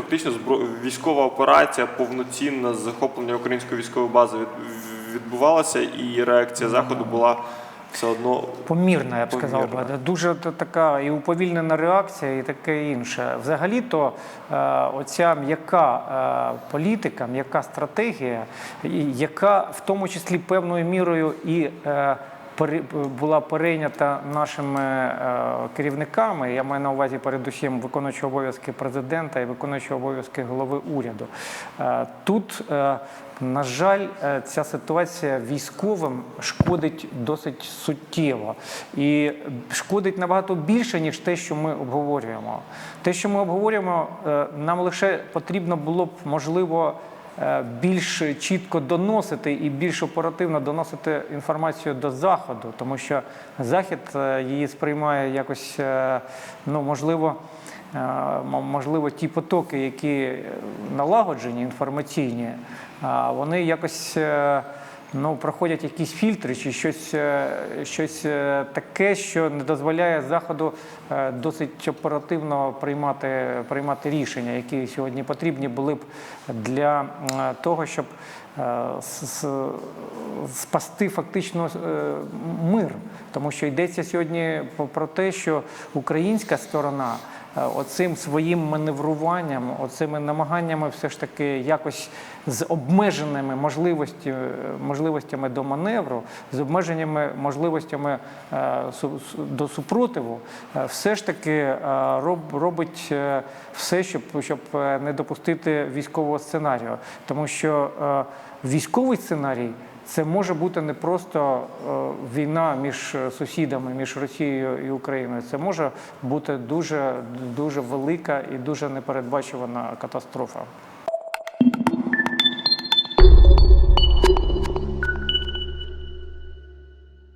фактично військова операція повноцінна з захоплення української військової бази відбувалася, і реакція заходу була все одно Помірна, я б сказав би. Дуже така і уповільнена реакція, і таке інше. Взагалі-то е, оця м'яка е, політика, м'яка стратегія, яка в тому числі певною мірою і е, була перейнята нашими е, керівниками. Я маю на увазі передусім виконуючого обов'язки президента і виконуючого обов'язки голови уряду. Е, Тут е, на жаль, е, ця ситуація військовим шкодить досить суттєво і шкодить набагато більше, ніж те, що ми обговорюємо. Те, що ми обговорюємо, е, нам лише потрібно було б можливо. Е, Більш чітко доносити і більш оперативно доносити інформацію до заходу, тому що захід е, її сприймає якось, е, ну можливо, можливо, ті потоки, які налагоджені, інформаційні, вони якось ну, проходять якісь фільтри чи щось, е, щось е, таке, що не дозволяє Заходу е, досить оперативно приймати, приймати рішення, які сьогодні потрібні були б для того, щоб спасти фактично мир. Тому що йдеться сьогодні про те, що українська сторона оцим своїм маневруванням, оцими намаганнями все ж таки якось з обмеженими можливості, можливостями до маневру, з обмеженими можливостями е, до супротиву, е, все ж таки е, робить е, все, щоб, щоб е, не допустити військового сценарію. Тому що е, військовий сценарій це може бути не просто е, війна між сусідами, між Росією і Україною. Це може бути дуже, дуже велика і дуже непередбачувана катастрофа.